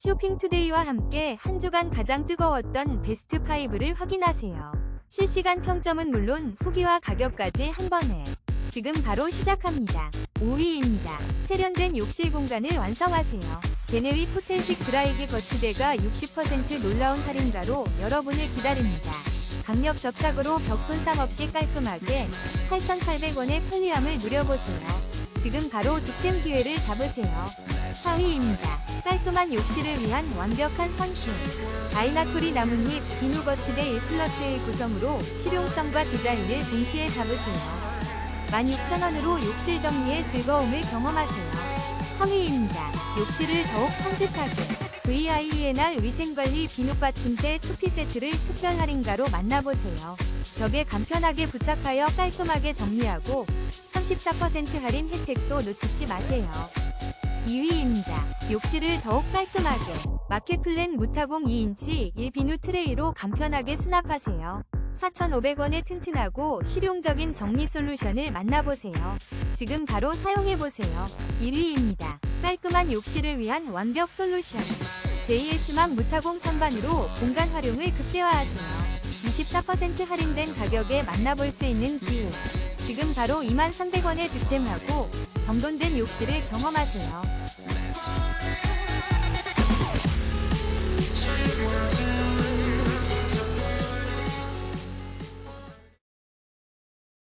쇼핑투데이와 함께 한 주간 가장 뜨거웠던 베스트 5를 확인하세요. 실시간 평점은 물론 후기와 가격까지 한 번에 지금 바로 시작합니다. 5위입니다. 세련된 욕실 공간을 완성하세요. 베네윗 호텔식 드라이기 거치대가 60% 놀라운 할인가로 여러분을 기다립니다. 강력 접착으로 벽 손상 없이 깔끔하게 8,800원의 편리함을 누려보세요. 지금 바로 득템 기회를 잡으세요. 4위입니다. 깔끔한 욕실을 위한 완벽한 선택. 다이나토리 나뭇잎 비누 거치대 1 플러스 1 구성으로 실용성과 디자인을 동시에 잡으세요. 16,000원으로 욕실 정리의 즐거움을 경험하세요. 3위입니다. 욕실을 더욱 산뜻하게 VIENR 위생관리 비누 받침대 투피 세트를 특별 할인가로 만나보세요. 벽에 간편하게 부착하여 깔끔하게 정리하고 34% 할인 혜택도 놓치지 마세요. 2위입니다. 욕실을 더욱 깔끔하게 마켓플랜 무타공 2인치 1비누 트레이로 간편하게 수납하세요. 4,500원의 튼튼하고 실용적인 정리 솔루션을 만나보세요. 지금 바로 사용해보세요. 1위입니다. 깔끔한 욕실을 위한 완벽 솔루션. JS망 무타공 선반으로 공간 활용을 극대화하세요. 24% 할인된 가격에 만나볼 수 있는 기회. 지금 바로 2만 300원에 득템하고 정돈된 욕실을 경험하세요.